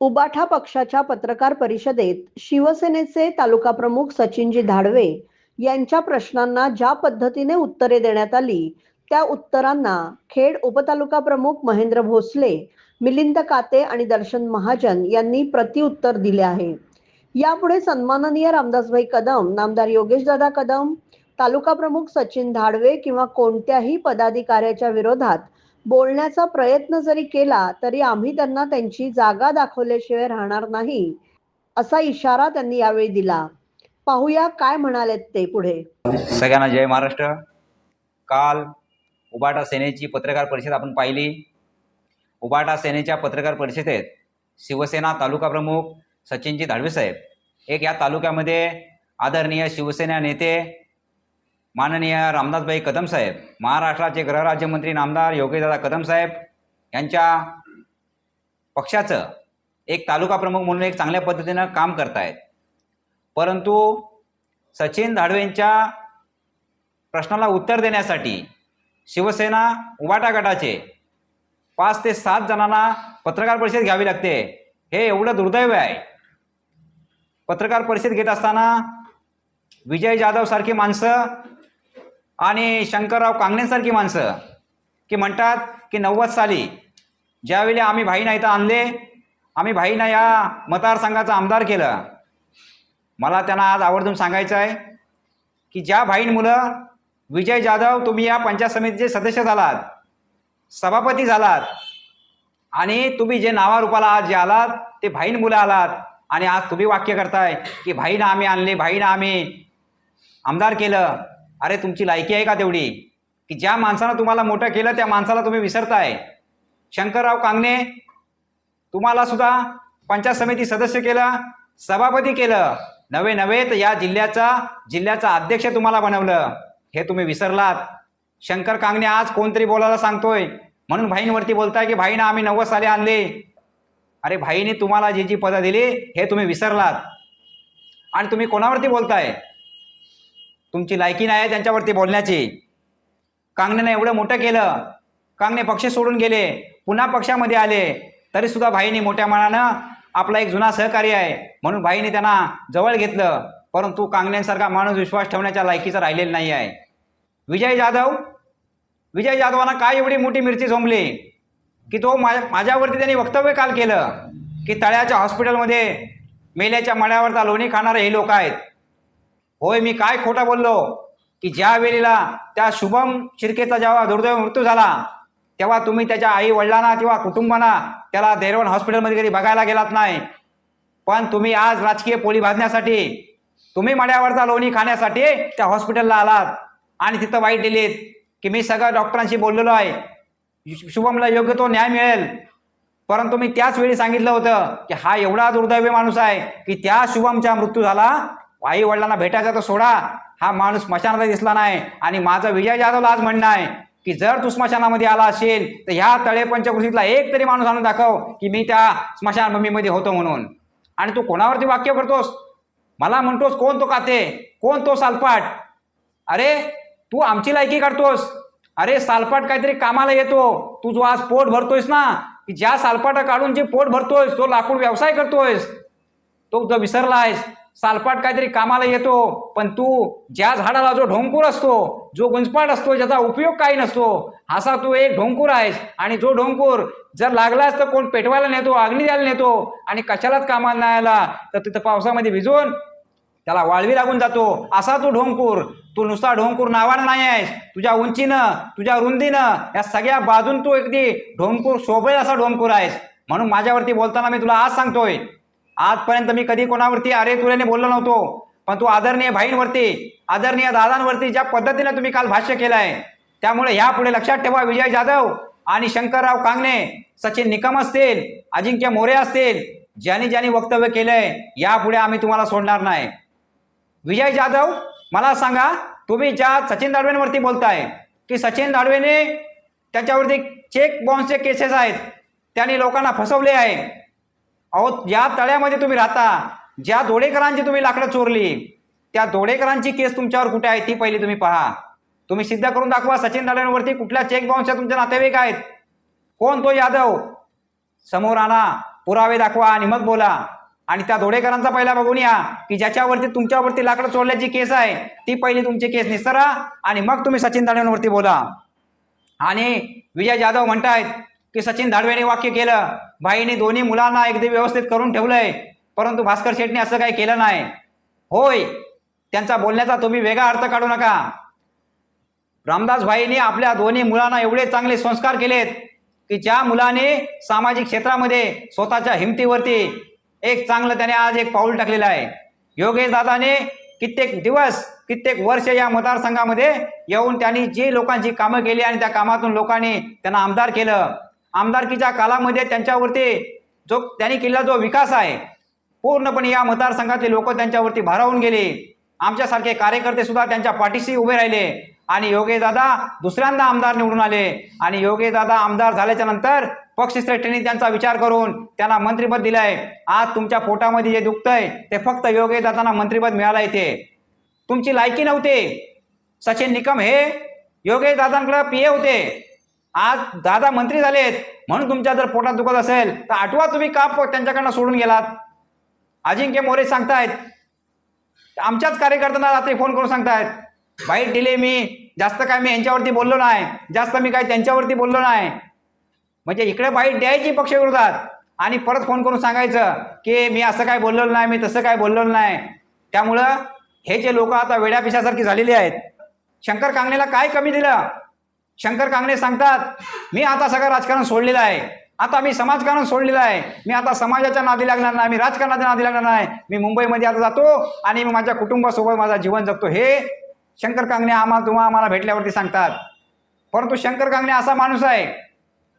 उबाठा पक्षाच्या पत्रकार परिषदेत शिवसेनेचे तालुका प्रमुख सचिनजी धाडवे यांच्या प्रश्नांना ज्या पद्धतीने उत्तरे देण्यात आली त्या उत्तरांना खेड उपतालुका प्रमुख महेंद्र भोसले मिलिंद काते आणि दर्शन महाजन यांनी प्रतिउत्तर दिले आहे. यापुढे सन्माननीय रामदासभाई कदम नामदार योगेशदादा कदम तालुका प्रमुख सचिन धाडवे किंवा कोणत्याही पदाधिकाऱ्याच्या विरोधात बोलण्याचा प्रयत्न जरी केला तरी आम्ही त्यांना त्यांची जागा दाखवल्याशिवाय राहणार नाही असा इशारा त्यांनी यावेळी दिला. पाहूया काय म्हणालेत ते पुढे. सगळ्यांना जय महाराष्ट्र. काल उबाटा सेनेची पत्रकार परिषद आपण पाहिली. उबाटा सेनेच्या पत्रकार परिषदेत शिवसेना तालुका प्रमुख सचिनजी धाडवे साहेब. एक या तालुक्यामध्ये आदरणीय शिवसेना नेते माननीय रामदासभाई कदम साहेब महाराष्ट्राचे गृहराज्यमंत्री नामदार योगेशदादा कदम साहेब यांच्या पक्षाचं एक तालुका प्रमुख म्हणून एक चांगल्या पद्धतीनं काम करतायत. परंतु सचिन धाडवेंच्या प्रश्नाला उत्तर देण्यासाठी शिवसेना उबाटा गटाचे पाच ते सात जणांना पत्रकार परिषद घ्यावी लागते हे एवढं दुर्दैव आहे. पत्रकार परिषद घेत असताना विजय जाधव सारखी माणसं आणि शंकरराव कांगणेसारखी माणसं की म्हणतात की नव्वद साली ज्यावेळी आम्ही भाईना इथं आणले आम्ही भाईना या मतदारसंघाचं आमदार केलं. मला त्यांना आज आवर्जून सांगायचं आहे की ज्या भाईन मुलं विजय जाधव तुम्ही या पंचायत समितीचे सदस्य झालात सभापती झालात आणि तुम्ही जे नावारूपाला आज जे आलात ते भाईन मुलं आलात आणि आज तुम्ही वाक्य करताय की भाईनं आम्ही आणले भाईनं आम्ही आमदार केलं. अरे तुमची लायकी आहे का तेवढी? की ज्या माणसानं तुम्हाला मोठं केलं त्या माणसाला तुम्ही विसरताय. शंकरराव कांगणे तुम्हाला सुद्धा पंचायत समिती सदस्य केलं सभापती केलं. नवे नवे तर या जिल्ह्याचा जिल्ह्याचा अध्यक्ष तुम्हाला बनवलं. हे तुम्ही विसरलात. शंकर कांगणे आज कोणतरी बोलायला सांगतोय. म्हणून भाईंवरती बोलताय की भाईनं आम्ही नव्वद साली आणले. अरे भाईने तुम्हाला जी जी पदं दिली हे तुम्ही विसरलात. आणि तुम्ही कोणावरती बोलताय? तुमची लायकी नाही आहे त्यांच्यावरती बोलण्याची. कांगणेनं एवढं मोठं केलं. कांगणे पक्ष सोडून गेले. पुन्हा पक्षामध्ये आले. तरी सुद्धा भाईने मोठ्या मनानं आपला एक जुना सहकारी आहे. म्हणून भाईने त्यांना जवळ घेतलं. परंतु कांगण्यांसारखा माणूस विश्वास ठेवण्याच्या लायकीचा राहिलेला नाही आहे. विजय जाधव? विजय जाधवांना काय एवढी मोठी मिरची झोंबली? की तो मा माझ्यावरती त्यांनी वक्तव्य काल केलं. की तळ्याच्या हॉस्पिटलमध्ये मेल्याच्या मळ्यावरचा लोणी खाणारे हे लोक आहेत. होय मी काय खोटं बोललो? की ज्या वेळेला त्या शुभम शिर्केचा जेव्हा दुर्दैव मृत्यू झाला तेव्हा तुम्ही त्याच्या आई वडिलांना किंवा कुटुंबांना त्याला देरवण हॉस्पिटलमध्ये कधी बघायला गेलात नाही. पण तुम्ही आज राजकीय पोळी भाजण्यासाठी तुम्ही मड्यावरचा लोणी खाण्यासाठी त्या हॉस्पिटलला आलात आणि तिथं वाईट दिलीत की मी सगळ्या डॉक्टरांशी बोललेलो आहे. शुभमला योग्य तो न्याय मिळेल. परंतु मी त्याच वेळी सांगितलं होतं की हा एवढा दुर्दैवी माणूस आहे की त्या शुभमचा मृत्यू झाला आई वडिलांना भेटायचा तर सोडा. हा माणूस स्मशानात दिसला नाही. आणि माझा विजय जाधवला आज म्हणणं आहे की जर तू स्मशानामध्ये आला असेल तर ह्या तळे पंचकृषीतला एक तरी माणूस आणून दाखव की मी त्या स्मशानभूमीमध्ये होतो म्हणून. आणि तू कोणावरती वाक्य करतोस मला म्हणतोस कोण तो काते? कोण तो सालपाट? अरे तू आमची लायकी काढतोस. अरे सालपाट काहीतरी कामाला येतो. तू जो आज पोट भरतोयस ना की ज्या सालपाटा काढून जे पोट भरतोयस तो लाकूड व्यवसाय करतोयस. तो जो आहेस सालपाट काहीतरी कामाला येतो पण तू ज्या झाडाला जो ढोंकूर असतो जो गुंजपाट असतो ज्याचा उपयोग काही नसतो असा तू एक ढोंकूर आहेस. आणि जो ढोंकूर जर लागलास तर कोण पेटवायला नेतो अग्नी द्यायला नेतो आणि कशालाच कामाला नाही आला तर तिथं पावसामध्ये भिजून त्याला वाळवी लागून जातो. असा तू ढोंकूर तू नुसता ढोंकूर नावानं नाही आहेस. तुझ्या उंचीनं तुझ्या रुंदीनं या सगळ्या बाजून तू अगदी ढोंकूर शोभेल असा ढोंकूर आहेस. म्हणून माझ्यावरती बोलताना मी तुला आज सांगतोय आजपर्यंत मी कधी कोणावरती अरे तुरेने बोललो नव्हतो पण तू आदरणीय भाईंवरती आदरणीय दादांवरती ज्या पद्धतीने तुम्ही काल भाष्य केलं आहे त्यामुळे ह्यापुढे लक्षात ठेवा विजय जाधव आणि शंकरराव कांगणे सचिन निकम असतील अजिंक्य मोरे असतील ज्यांनी ज्यांनी वक्तव्य केलंय यापुढे आम्ही तुम्हाला सोडणार नाही. विजय जाधव मला सांगा तुम्ही ज्या सचिन दाडवेंवरती बोलताय की सचिन दाडवेने त्याच्यावरती चेक बाउन्सचे केसेस आहेत त्यांनी लोकांना फसवले आहे अहो ज्या तळ्यामध्ये तुम्ही राहता. ज्या दोडेकरांची तुम्ही लाकडं चोरली त्या दोडेकरांची केस तुमच्यावर कुठे आहे ती पहिली तुम्ही पहा. तुम्ही सिद्ध करून दाखवा सचिन दाडवेंवरती कुठल्या चेक बाउन्सच्या तुमचे नातेवाईक आहेत? कोण तो यादव? समोर आणा पुरावे दाखवा आणि मग बोला. आणि त्या धोडेकरांचा पहिला बघून या की ज्याच्यावरती तुमच्यावरती लाकडं चोरल्याची केस आहे ती पहिली तुमची केस निसरा आणि मग तुम्ही सचिन दानवेंवरती बोला. आणि विजय जाधव म्हणतायत की सचिन धाडवेने वाक्य केलं. भाईने दोन्ही मुलांना एकदा व्यवस्थित करून ठेवलंय. परंतु भास्कर शेटने असं काही केलं नाही. होय त्यांचा बोलण्याचा तुम्ही वेगळा अर्थ काढू नका. रामदास भाईने आपल्या दोन्ही मुलांना एवढे चांगले संस्कार केलेत की ज्या मुलाने सामाजिक क्षेत्रामध्ये स्वतःच्या हिमतीवरती एक चांगलं त्याने आज एक पाऊल टाकलेलं आहे. योगेश दादाने कित्येक दिवस कित्येक वर्ष या मतदारसंघामध्ये येऊन त्यांनी जी लोकांची कामं केली आणि त्या कामातून लोकांनी त्यांना आमदार केलं. आमदारकीच्या कालामध्ये त्यांच्यावरती जो त्यांनी केलेला जो विकास आहे पूर्णपणे या मतदारसंघातले लोक त्यांच्यावरती भारावून गेले. आमच्यासारखे कार्यकर्ते सुद्धा त्यांच्या पाठीशी उभे राहिले. आणि योगेश दादा दुसऱ्यांदा आमदार निवडून आले. आणि योगेश दादा आमदार झाल्याच्यानंतर पक्षश्रेष्ठींनी त्यांचा विचार करून त्यांना मंत्रिपद दिलंय. आज तुमच्या पोटामध्ये जे दुखतंय ते फक्त योगेश दादांना मंत्रिपद मिळालं इथे. तुमची लायकी नव्हते. सचिन निकम हे योगेश दादांकडे पी होते. आज दादा मंत्री झालेत म्हणून तुमच्या जर पोटात दुखत असेल तर आठवा तुम्ही का त्यांच्याकडनं सोडून गेलात? अजिंक्य मोरे सांगतायत. आमच्याच कार्यकर्त्यांना रात्री फोन करून सांगतायत. बाईट दिले मी. जास्त काय मी यांच्यावरती बोललो नाही. जास्त मी काय त्यांच्यावरती बोललो नाही. म्हणजे इकडे बाईट द्यायची पक्षविरोधात आणि परत फोन करून सांगायचं की मी असं काय बोललेलं नाही मी तसं काय बोललेलं नाही. त्यामुळं हे जे लोक आता वेड्यापिशासारखी झालेली आहेत शंकर कांगणेला काय कमी दिलं? शंकर कांगणे सांगतात मी आता सगळं राजकारण सोडलेलं आहे. आता मी समाजकारण सोडलेलं आहे. मी आता समाजाच्या नादी लागणार नाही. मी राजकारणाच्या नादी लागणार नाही. मी मुंबईमध्ये आता जातो आणि मी माझ्या कुटुंबासोबत माझा जीवन जगतो. हे शंकर कांगणे आम्हाला तुम्हा आम्हाला भेटल्यावरती सांगतात. परंतु शंकर कांगणे असा माणूस आहे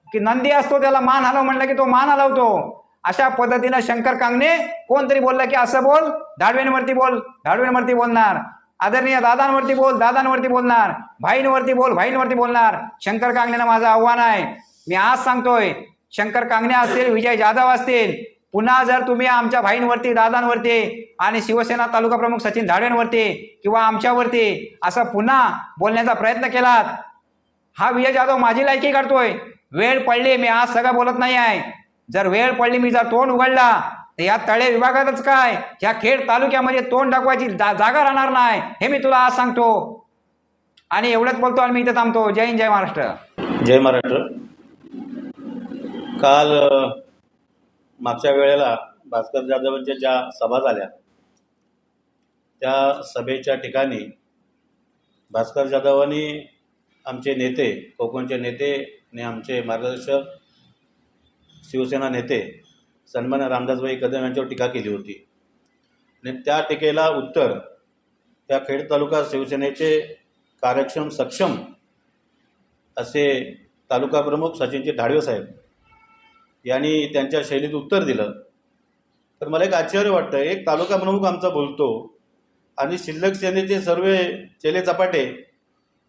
की नंदी असतो त्याला मान हलव म्हणलं की तो मान हलवतो. अशा पद्धतीनं शंकर कांगणे कोणतरी बोललं की असं बोल धाडवेनवरती बोल धाडवेंवरती बोलणार. आदरणीय दादांवरती बोल दादांवरती बोलणार भाईंवरती बोल भाईंवरती बोलणार. शंकर कांगण्याला माझं आव्हान आहे. मी आज सांगतोय शंकर कांगणे असतील विजय जाधव असतील पुन्हा जर तुम्ही आमच्या भाईंवरती दादांवरती आणि शिवसेना तालुका प्रमुख सचिन धाडेंवरती किंवा आमच्यावरती असं पुन्हा बोलण्याचा प्रयत्न केलात हा विजय जाधव माझी लायकी काढतोय. वेळ पडली मी आज सगळं बोलत नाही आहे. जर वेळ पडली मी जर तोंड उघडला तर या तळे विभागातच काय? ह्या खेड तालुक्यामध्ये तोंड दाखवायची जा- जागा राहणार नाही. हे मी तुला आज सांगतो. आणि एवढंच बोलतो आणि मी इथं थांबतो. जय हिंद जय महाराष्ट्र. जय महाराष्ट्र. काल मागच्या वेळेला भास्कर जाधवांच्या ज्या सभा झाल्या त्या सभेच्या ठिकाणी भास्कर जाधवांनी आमचे नेते कोकणचे नेते आणि आमचे मार्गदर्शक शिवसेना नेते सन्मान रामदासभाई कदम यांच्यावर टीका केली होती. आणि त्या टीकेला उत्तर त्या खेड तालुका शिवसेनेचे कार्यक्षम सक्षम असे तालुका प्रमुख सचिनजी ढाडवे साहेब यांनी त्यांच्या शैलीत उत्तर दिलं. तर मला एक आश्चर्य वाटतं एक तालुका प्रमुख आमचा बोलतो आणि शिल्लक सेनेचे सर्व चेले चपाटे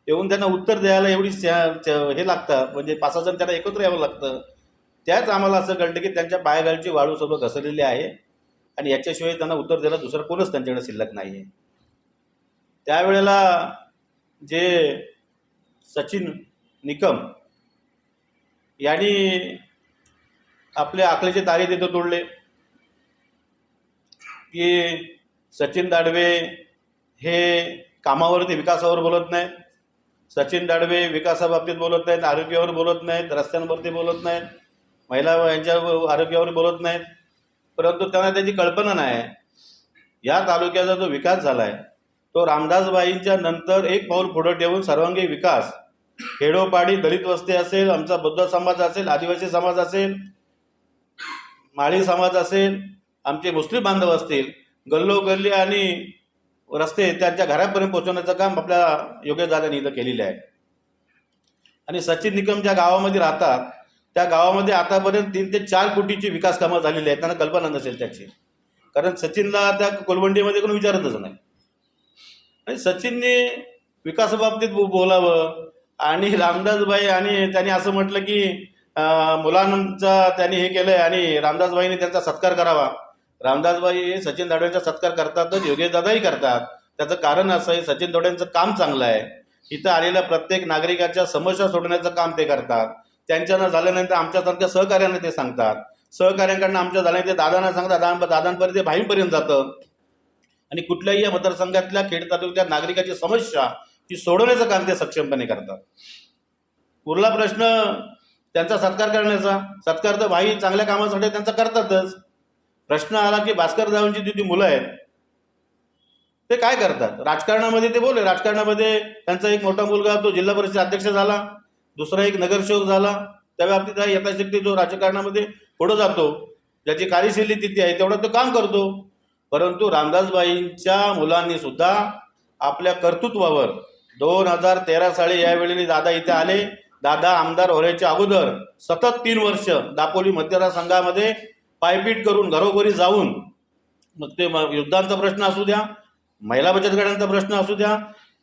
येऊन त्यांना उत्तर द्यायला एवढी हे लागतं म्हणजे पाच सहा जण त्यांना एकत्र यावं लागतं. त्याच आम्हाला असं कळतं की त्यांच्या पायागालची वाळू सर्व घसरलेली आहे. आणि याच्याशिवाय त्यांना उत्तर द्यायला दुसरं कोणच त्यांच्याकडे शिल्लक नाही आहे त्यावेळेला जे सचिन निकम यांनी आपले आकलेचे तारे तिथं तोडले. की सचिन दाडवे हे कामावरती विकासावर बोलत नाहीत. सचिन दाडवे विकासाबाबतीत बोलत नाहीत आरोग्यावर बोलत नाहीत रस्त्यांवरती बोलत नाहीत. महिला यांच्या आरोग्यावर बोलत नाहीत. परंतु त्यांना त्याची कल्पना नाही. या तालुक्याचा जो विकास झाला आहे तो रामदासबाईंच्या नंतर एक पाऊल पुढं ठेवून सर्वांगीण विकास. खेडोपाडी दलित वस्ती असेल आमचा बौद्ध समाज असेल आदिवासी समाज असेल माळी समाज असेल आमचे मुस्लिम बांधव असतील गल्लोगल्ली आणि रस्ते त्यांच्या घरापर्यंत पोहोचवण्याचं काम आपल्या योग्य दादांनी इथं केलेलं आहे. आणि सचिन निकम ज्या गावामध्ये राहतात त्या गावामध्ये आतापर्यंत तीन ते चार कोटीची विकास कामं झालेली आहेत. त्यांना कल्पना नसेल त्याची. कारण सचिनला त्या कोलवंडीमध्ये कोणी विचारतच नाही. आणि सचिनने विकासाबाबतीत बो- बोलावं आणि रामदासबाई आणि त्यांनी असं म्हटलं की मुलांचा त्यांनी हे केलं आहे आणि रामदासबाईने त्यांचा सत्कार करावा. रामदासबाई हे सचिन दाडवेंचा सत्कार करतातच योगेशदादाही करतात. त्याचं कारण असं आहे सचिन दाडवेंचं काम चांगलं आहे. इथं आलेल्या प्रत्येक नागरिकाच्या समस्या सोडवण्याचं काम ते करतात. त्यांच्यानं झाल्यानंतर आमच्यासारख्या सहकार्याने ते सांगतात. सहकार्यांकडनं आमच्या झाल्याने ते दादांना सांगतात दादा दादांपर्यंत ते भाईंपर्यंत जातं. आणि कुठल्याही या मतदारसंघातल्या खेड तालुक्यात नागरिकाची समस्या ती सोडवण्याचं काम ते सक्षमपणे करतात. उरला प्रश्न त्यांचा सत्कार करण्याचा. सत्कार तर भाई चांगल्या कामासाठी त्यांचा करतातच. प्रश्न आला की भास्कर जावांची जी ती मुलं आहेत. ते काय करतात? राजकारणामध्ये ते बोलले. राजकारणामध्ये त्यांचा एक मोठा मुलगा तो जिल्हा परिषद अध्यक्ष झाला. दुसरा एक नगरसेवक झाला त्या बाबतीत हा यथाशक्ती जो राजकारणामध्ये पुढं जातो ज्याची कार्यशैली तिथे आहे तेवढं तो काम करतो. परंतु रामदासबाईंच्या मुलांनी सुद्धा आपल्या कर्तृत्वावर दोन हजार तेरा साली यावेळी दादा इथे आले. दादा आमदार होण्याच्या अगोदर सतत तीन वर्ष दापोली मतदारसंघामध्ये पायपीट करून घरोघरी जाऊन मग ते युद्धांचा प्रश्न असू द्या महिला बचत गटांचा प्रश्न असू द्या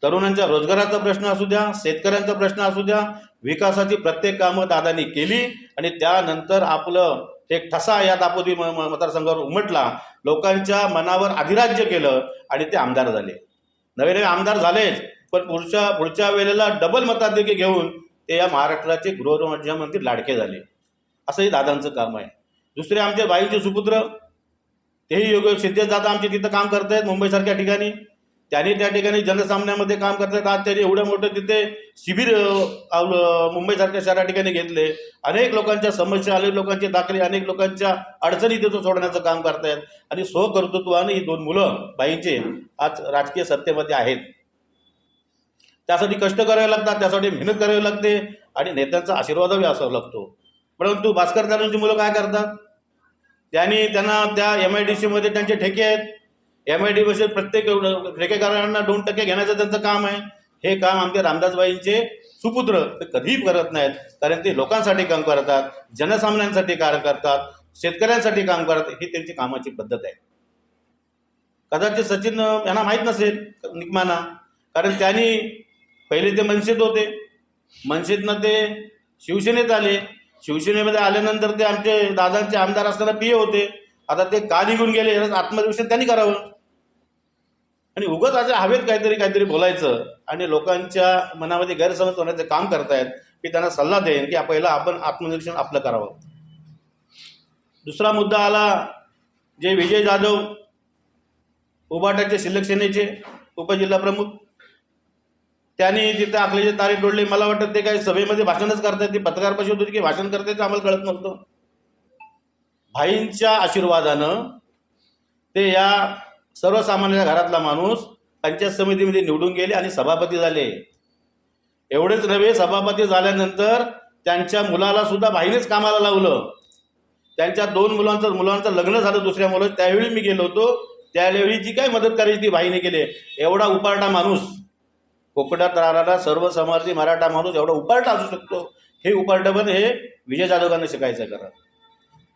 तरुणांच्या रोजगाराचा प्रश्न असू द्या शेतकऱ्यांचा प्रश्न असू द्या विकासाची प्रत्येक कामं दादांनी केली आणि त्यानंतर आपलं एक ठसा या दापोदी म- म- मतदारसंघावर उमटला. लोकांच्या मनावर अधिराज्य केलं आणि ते आमदार झाले. नवे नवे आमदार झालेच पण पुढच्या पुढच्या वेळेला डबल मताधिक्य घेऊन ते या महाराष्ट्राचे गृहराज्यमंत्री लाडके झाले. असंही दादांचं काम आहे. दुसरे आमचे बाईंचे सुपुत्र तेही योग सिद्धेश दादा आमचे तिथं काम करत आहेत मुंबईसारख्या ठिकाणी. त्यांनी त्या ठिकाणी जनसामान्यामध्ये काम करतात. आज त्यांनी एवढं मोठं तिथे शिबिर आवलं मुंबईसारख्या शहरा ठिकाणी घेतले. अनेक लोकांच्या समस्या अनेक लोकांचे दाखले अनेक लोकांच्या अडचणी तिथं सोडण्याचं काम करतायत. आणि स्वकर्तृत्वाने ही दोन मुलं बाईंचे आज राजकीय सत्तेमध्ये आहेत. त्यासाठी कष्ट करावे लागतात त्यासाठी मेहनत करावी लागते आणि नेत्यांचा आशीर्वादही असावा लागतो. परंतु भास्कर दादांची मुलं काय करतात? त्यांनी त्यांना त्या एम आय डी सीमध्ये त्यांचे ठेके आहेत. एम आय डी बसेल प्रत्येक ठेकेदारांना दोन टक्के घेण्याचं त्यांचं काम आहे. हे काम आमचे रामदासबाईंचे सुपुत्र ते कधीही करत नाहीत. कारण ते लोकांसाठी काम करतात जनसामान्यांसाठी कार्य करतात शेतकऱ्यांसाठी काम करतात. ही त्यांची कामाची पद्धत आहे. कदाचित सचिन यांना माहीत नसेल निकमाना. कारण त्यांनी पहिले ते मनसेत होते. मनसेतनं ते शिवसेनेत आले. शिवसेनेमध्ये आल्यानंतर ते आमचे दादांचे आमदार असताना पी होते. आता ते का निघून गेले याचं त्यांनी करावं. आणि उगत असे हवेत काहीतरी काहीतरी बोलायचं आणि लोकांच्या मनामध्ये गैरसमज होण्याचं काम करतायत की त्यांना सल्ला देईन की पहिला आपण आत्मनिरीक्षण आपलं करावं. दुसरा मुद्दा आला जे विजय जाधव उभाटाचे शिल्लक उपजिल्हाप्रमुख उपजिल्हा प्रमुख त्यांनी तिथे आखलेचे तारे तोडले मला वाटतं ते काही सभेमध्ये भाषणच करतायत ते पत्रकार परिषद होती की भाषण करतायचं आम्हाला कळत नव्हतं. भाईंच्या आशीर्वादानं ते या सर्वसामान्य घरातला माणूस पंचायत समितीमध्ये निवडून गेले आणि सभापती झाले. एवढेच नव्हे सभापती झाल्यानंतर त्यांच्या मुलाला सुद्धा बाईनेच कामाला लावलं. त्यांच्या दोन मुलांचं मुलांचं लग्न झालं दुसऱ्या मुलं त्यावेळी मी गेलो होतो. त्यावेळी जी काय मदत करायची ती बाईने केली. एवढा उपारटा माणूस. कोकणात राहणारा सर्व समाजाची मराठा माणूस एवढा उपारटा असू शकतो. हे उपारटं हे विजय जाधवांना शिकायचं करा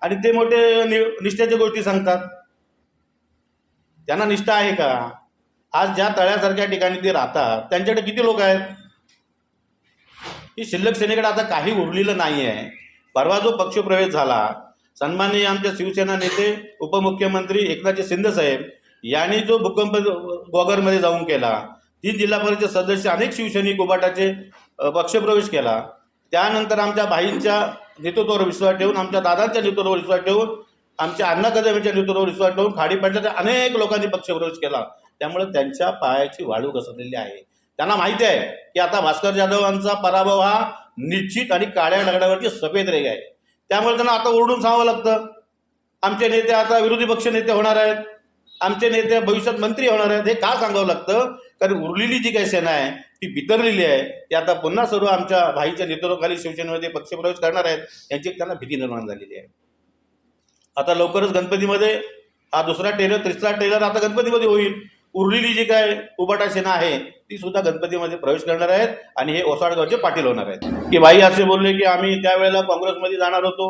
आणि ते मोठे नि निष्ठेच्या गोष्टी सांगतात. त्यांना निष्ठा आहे का? आज ज्या तळ्यासारख्या ठिकाणी ते राहतात त्यांच्याकडे किती लोक आहेत? ही शिल्लक सेनेकडे आता काही उरलेलं नाही आहे परवा जो पक्षप्रवेश झाला सन्माननीय आमच्या शिवसेना नेते उपमुख्यमंत्री एकनाथजी शिंदेसाहेब यांनी जो भूकंप गोगरमध्ये जाऊन केला तीन जिल्हा परिषद सदस्य अनेक शिवसैनिक उबाटाचे पक्षप्रवेश केला. त्यानंतर आमच्या भाईंच्या नेतृत्वावर विश्वास ठेवून आमच्या दादांच्या नेतृत्वावर विश्वास ठेवून आमच्या अण्णा कदम नेतृत्वावर विश्वास ठेवून खाडी पडल्या तर अनेक लोकांनी पक्षप्रवेश केला. त्यामुळे त्यांच्या पायाची वाळू घसरलेली आहे. त्यांना माहिती आहे की आता भास्कर जाधवांचा पराभव हा निश्चित आणि काळ्या दगडावरची सफेद रेग आहे. त्यामुळे त्यांना आता ओरडून सांगावं लागतं. आमचे नेते आता विरोधी पक्ष नेते होणार आहेत. आमचे नेते भविष्यात मंत्री होणार आहेत. हे का सांगावं लागतं? कारण उरलेली जी काही सेना आहे ती बितरलेली आहे. ती आता पुन्हा सर्व आमच्या भाईच्या नेतृत्वाखाली शिवसेनेमध्ये पक्षप्रवेश करणार आहेत. यांची त्यांना भीती निर्माण झालेली आहे. आता लवकरच गणपतीमध्ये हा दुसरा टेलर तिसरा टेलर आता गणपतीमध्ये होईल. उरलेली जी काय उबाटा सेना आहे ती सुद्धा गणपतीमध्ये प्रवेश करणार आहेत आणि हे ओसाडगावचे पाटील होणार आहेत. की बाई असे बोलले की आम्ही त्यावेळेला काँग्रेसमध्ये जाणार होतो.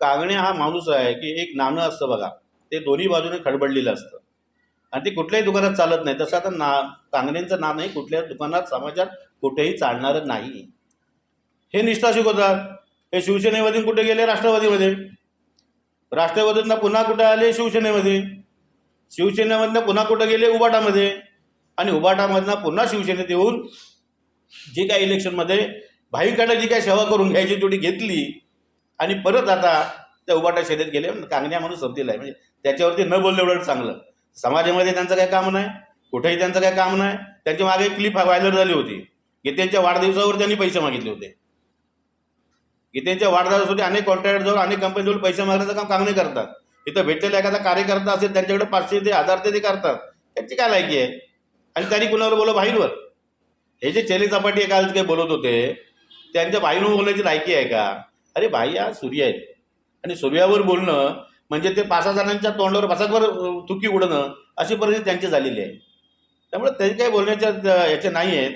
कागणे हा माणूस आहे की एक नाणं असतं बघा ते दोन्ही बाजूने खडबडलेलं असतं. आणि ते कुठल्याही दुकानात चालत नाही. तसं आता ना कांगण्यांचं नाणंही कुठल्याच दुकानात समाजात कुठेही चालणारं नाही. हे निष्ठा शिकवतात. हे शिवसेनेमधून कुठे गेले? राष्ट्रवादीमध्ये. राष्ट्रवादीतनं पुन्हा कुठं आले? शिवसेनेमध्ये. शिवसेनेमधनं पुन्हा कुठं गेले? उबाटामध्ये. आणि उबाटामधनं पुन्हा शिवसेनेत येऊन जे काही इलेक्शनमध्ये भाईकडे जी काय सेवा करून घ्यायची तेवढी घेतली आणि परत आता त्या उबाटा शेतीत गेले. कांगण्या म्हणून संपलेला आहे. म्हणजे त्याच्यावरती न बोललं एवढं चांगलं. समाजामध्ये त्यांचं काय काम नाही. कुठेही त्यांचं काय काम नाही. त्यांच्या मागे क्लिप व्हायरल झाली होती. की त्यांच्या वाढदिवसावर त्यांनी पैसे मागितले होते. गीतेंच्या वाढदिवसासाठी अनेक कॉन्ट्रॅक्ट जाऊन अनेक कंपनीजवळ पैसे मागण्याचं काम कामने करतात. इथं भेटलेला एखादा कार्यकर्ता असेल त्यांच्याकडे पाचशे ते हजार ते ते करतात. त्यांची काय लायकी आहे? आणि त्यांनी कुणावर बोला भाईंवर. हे जे चेली चपाटी काल काही बोलत होते त्यांच्या भाईंवर बोलण्याची लायकी आहे का? अरे भाई हा सूर्य आहे. आणि सूर्यावर बोलणं म्हणजे ते पाच सहा जणांच्या तोंडावर बसाकवर थुकी उडणं अशी परिस्थिती त्यांची झालेली आहे. त्यामुळे त्यांनी काही बोलण्याच्या याच्या नाही आहेत.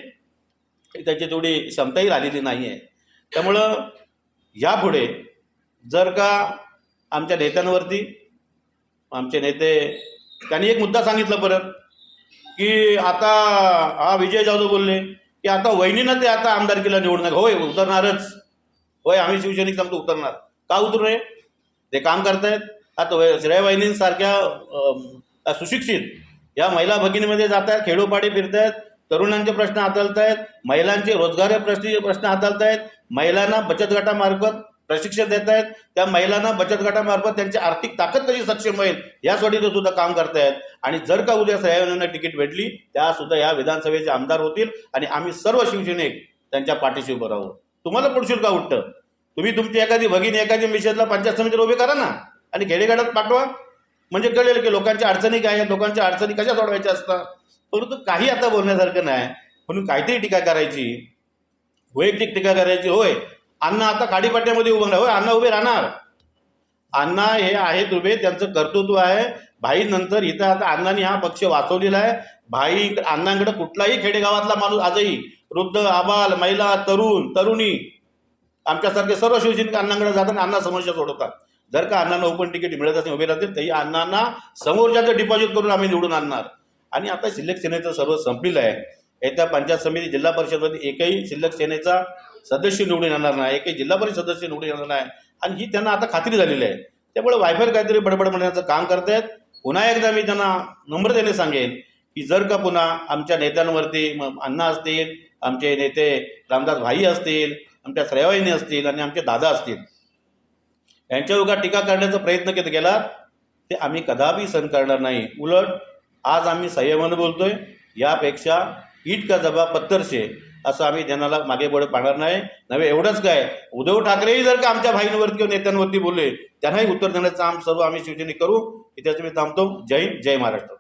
त्याची तेवढी क्षमताही राहिलेली नाही आहे. त्यामुळं यापुढे जर का आमच्या नेत्यांवरती आमचे नेते त्यांनी एक मुद्दा सांगितला परत की आता हा विजय जाधव बोलले की आता वहिनीनं ते आता आमदारकीला निवडणार होय उतरणारच. होय आम्ही शिवसैनिक सांगतो उतरणार. का उतरू नये? ते काम करतायत. आता श्रेय श्रेया वहिनींसारख्या सुशिक्षित या महिला भगिनीमध्ये जात आहेत खेडोपाडी फिरतायत तरुणांचे प्रश्न हाताळतायत महिलांचे रोजगार प्रश्न प्रश्न हाताळतायत महिलांना बचत गटामार्फत प्रशिक्षण देत आहेत. त्या महिलांना बचत गटामार्फत त्यांची आर्थिक ताकद कशी सक्षम होईल यासाठी ते सुद्धा काम करतायत आणि जर का उद्या सह्यावनांना तिकीट भेटली त्या सुद्धा या विधानसभेचे आमदार होतील आणि आम्ही सर्व शिवसैनिक त्यांच्या पाठीशी उभं राहू. तुम्हाला पुढशील का उठतं? तुम्ही तुमची एखादी भगिनी एखादी मिशनला पंचायत समितीला उभे करा ना आणि खेडेगाडात पाठवा. म्हणजे कळेल की लोकांच्या अडचणी काय आहेत लोकांच्या अडचणी कशा सोडवायच्या असतात. परंतु काही आता बोलण्यासारखं नाही. म्हणून काहीतरी टीका करायची. वैयक्तिक टीका करायची होय. अण्णा आता काडीपाट्यामध्ये उभं राहा होय. अण्णा उभे राहणार. अण्णा हे आहेत उभे त्यांचं कर्तृत्व आहे. भाई नंतर इथं आता अण्णांनी हा पक्ष वाचवलेला आहे. भाई अण्णांकडे कुठलाही खेडेगावातला माणूस आजही वृद्ध आबाल महिला तरुण तरुणी आमच्यासारखे सर्व शिवसैनिक अण्णांकडे जातात आणि अण्णा समस्या सोडवतात. जर का अण्णांना ओपन तिकीट मिळत असेल उभे राहतील तरी अण्णांना समोरच्याचं डिपॉझिट करून आम्ही निवडून आणणार. आणि आता शिल्लक सेनेचं सर्व संपलेलं आहे. येत्या पंचायत समिती जिल्हा परिषदमध्ये एकही शिल्लक सेनेचा सदस्य निवडून येणार नाही एकही जिल्हा परिषद सदस्य निवडून येणार नाही. आणि ही त्यांना आता खात्री झालेली आहे. त्यामुळे वायफाय काहीतरी बडबड म्हणण्याचं काम करत आहेत. पुन्हा एकदा मी त्यांना नम्रतेने सांगेन की जर का पुन्हा आमच्या नेत्यांवरती मग अण्णा असतील आमचे नेते रामदास भाई असतील आमच्या श्रेयावाहिनी असतील आणि आमचे दादा असतील यांच्यावर का टीका करण्याचा प्रयत्न केला? गेला ते आम्ही कदापि सहन करणार नाही. उलट आज आम्ही संयमानं बोलतोय. यापेक्षा ईट का जबा पत्तरशे असं आम्ही त्यांना मागे पुढे पाहणार नाही. नव्हे एवढंच काय? उद्धव ठाकरेही जर का आमच्या भाईंवरती किंवा नेत्यांवरती बोलले त्यांनाही उत्तर देण्याचं आम सर्व आम्ही शिवसेने करू. इथेच मी थांबतो. जय हिंद जय महाराष्ट्र.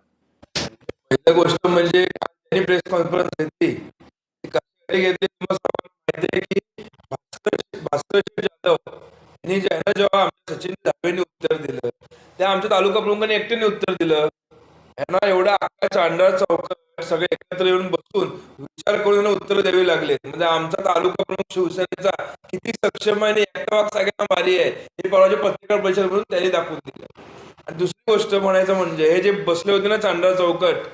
पहिली गोष्ट म्हणजे त्यांनी प्रेस कॉन्फरन्स घेतली. कशासाठी घेतली तुम्हाला माहिती आहे की भास्कर भास्कर जाधव यांनी ज्यांना जेव्हा आमच्या सचिन धाबेंनी उत्तर दिलं त्या आमच्या तालुका प्रमुखांनी एकट्याने उत्तर दिलं. यांना एवढा आकाश अंडाळ चौकट सगळे एकत्र येऊन बसून विचार करून उत्तर द्यावी लागले. म्हणजे आमचा तालुका प्रमुख शिवसेनेचा किती सक्षम आहे आणि एकटा वाघ सगळ्यांना भारी आहे हे परवाच्या पत्रकार परिषद म्हणून त्यांनी दाखवून दिलं. आणि दुसरी गोष्ट म्हणायचं म्हणजे हे जे बसले होते ना चांडा चौकट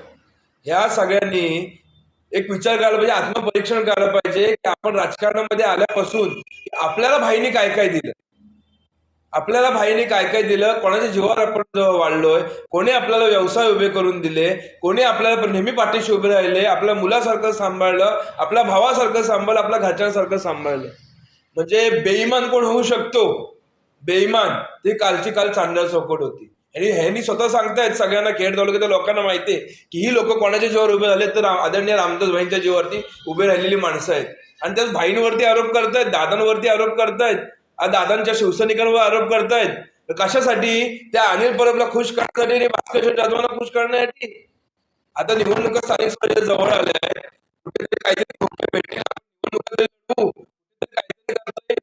ह्या सगळ्यांनी एक विचार करायला पाहिजे आत्मपरीक्षण करायला पाहिजे की आपण राजकारणामध्ये आल्यापासून आपल्याला भाईने काय काय दिलं? आपल्याला भाईने काय काय दिलं कोणाच्या जीवावर आपण वाढलोय कोणी आपल्याला व्यवसाय उभे करून दिले कोणी आपल्याला नेहमी पाठीशी उभे राहिले आपल्या मुलासारखं सांभाळलं आपल्या भावासारखं सांभाळलं आपल्या घरच्यांसारखं सांभाळलं. म्हणजे बेईमान कोण होऊ शकतो? बेईमान. ती कालची काल चांदळ चौकट होती. आणि ह्यांनी स्वतः सांगतायत सगळ्यांना खेड तालुक्याच्या लोकांना माहिती आहे की ही लोक कोणाच्या जीवावर उभे झाले तर आदरणीय रामदास भाईंच्या जीवावरती उभे राहिलेली माणसं आहेत. आणि त्याच भाईंवरती आरोप करतायत दादांवरती आरोप करतायत. दादांच्या शिवसैनिकांवर आरोप करतायत. कशासाठी? त्या अनिल परबला खुश करण्यासाठी आणि भास्कर जाधवांना खुश करण्यासाठी. आता निवडणुका स्थानिक स्वराज्य जवळ आल्या आहेत. कुठेतरी काहीतरी खोके भेटले. काहीतरी करता येईल.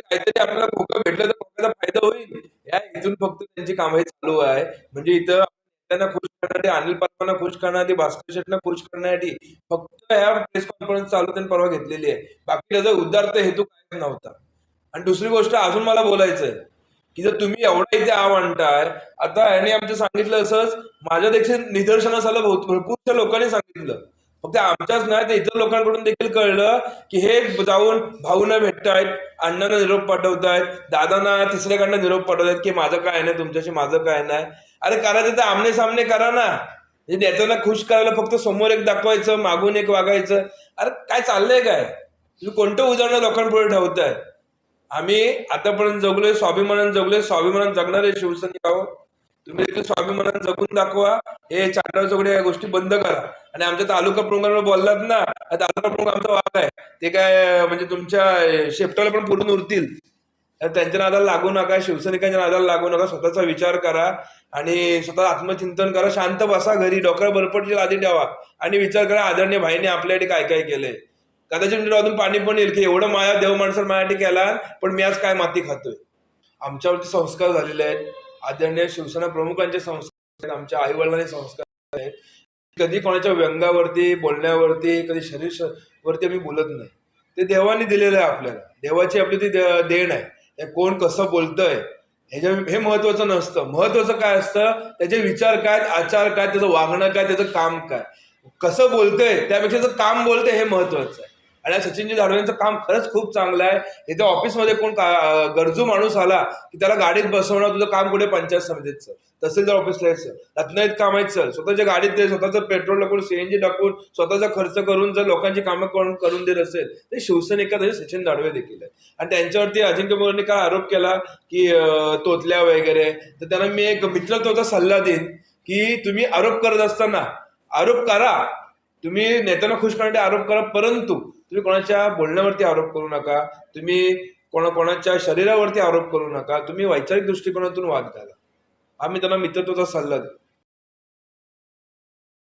कुठेतरी आपल्याला खोकं भेटलं तर खोक्याचा फायदा होईल. या इथून फक्त त्यांची कामं चालू आहे. म्हणजे इथं त्यांना खुश करण्यासाठी अनिल परबांना खुश करण्यासाठी भास्कर शेटना खुश करण्यासाठी फक्त ह्या प्रेस कॉन्फरन्स चालू त्यांनी परवा घेतलेली आहे. बाकी त्याचा उदार्थ हेतू काय नव्हता. आणि दुसरी गोष्ट अजून मला बोलायचं आहे की जर तुम्ही एवढा इथे आ आणताय आता यांनी आमचं सांगितलं असंच माझ्या देखील निदर्शनास आलं बहुत भरपूरशा लोकांनी सांगितलं. फक्त आमच्याच नाही तर इतर लोकांकडून देखील कळलं की हे जाऊन भाऊना भेटतायत अण्णांना निरोप पाठवतायत दादांना तिसऱ्याकडनं निरोप पाठवतायत की माझं काय नाही तुमच्याशी माझं काय नाही अरे करायचं तर आमने सामने करा ना. म्हणजे नेत्यांना खुश करायला फक्त समोर एक दाखवायचं मागून एक वागायचं. अरे काय चाललंय काय? तुम्ही कोणतं उदाहरणं लोकांपुढे ठेवताय? आम्ही आतापर्यंत जगलोय स्वाभिमानानं जगलोय. स्वाभिमानानं जगणारे शिवसैनिक आहोत तुम्ही देखील स्वाभिमानानं जगून दाखवा. हे चांडा चौकडे या गोष्टी बंद करा. आणि आमच्या तालुका प्रमुखांवर बोललात ना तालुका प्रमुख आमचा वाघ आहे. ते काय म्हणजे तुमच्या शेपटाला पण पुरून उरतील. त्यांच्या नादाला लागू नका शिवसैनिकांच्या नादाला लागू नका. स्वतःचा विचार करा आणि स्वतः आत्मचिंतन करा. शांत बसा घरी. डॉक्टर बरपटची आधी ठेवा. आणि विचार करा आदरणीय भाईने आपल्यासाठी काय काय केलंय. कदाचित तुमच्या अजून पाणी पण येईल की एवढं माया देव माणसाला माझ्यासाठी केला पण मी आज काय माती खातोय? आमच्यावरती संस्कार झालेले आहेत. आदरणीय शिवसेना प्रमुखांचे संस्कार आहेत आमच्या आई वडिलांचे संस्कार आहेत. कधी कोणाच्या व्यंगावरती बोलण्यावरती कधी शरीर वरती आम्ही बोलत नाही. ते देवाने दिलेलं आहे आपल्याला. देवाची आपली ती दे- देण आहे. हे कोण कसं बोलतंय ह्याच्या हे महत्वाचं नसतं. महत्वाचं काय असतं? त्याचे विचार काय आचार काय त्याचं वागणं काय त्याचं काम काय कसं बोलतंय त्यापेक्षा त्याचं काम बोलतंय हे महत्वाचं आहे. आणि सचिनजी धाडवे यांचं काम खरंच खूप चांगलं आहे. इथे ऑफिसमध्ये कोण का- गरजू माणूस आला की त्याला गाडीत बसवणं तुझं काम कुठे? पंचायत समितीत सर. तहसीलदार ऑफिसला यायचं रत्नाईत काम आहेत सर. स्वतःच्या गाडीत ते स्वतःचं पेट्रोल टाकून सीएनजी टाकून स्वतःचा खर्च करून जर लोकांची कामं करून करून देत असेल तर शिवसैनिका तसे सचिन दाडवे देखील आहे आणि त्यांच्यावरती अजिंक्य मोरेंनी काय आरोप केला की तोतल्या वगैरे तर त्यांना मी एक मित्रत्वाचा सल्ला देईन की तुम्ही आरोप करत असताना आरोप करा. तुम्ही नेत्यांना खुश करण्यासाठी आरोप करा परंतु तुम्ही कोणाच्या बोलण्यावरती आरोप करू नका. तुम्ही कोणा कोणाच्या शरीरावरती आरोप करू नका. तुम्ही वैचारिक दृष्टिकोनातून वाद घाला. आम्ही त्यांना मित्रत्वाचा सल्ला देऊ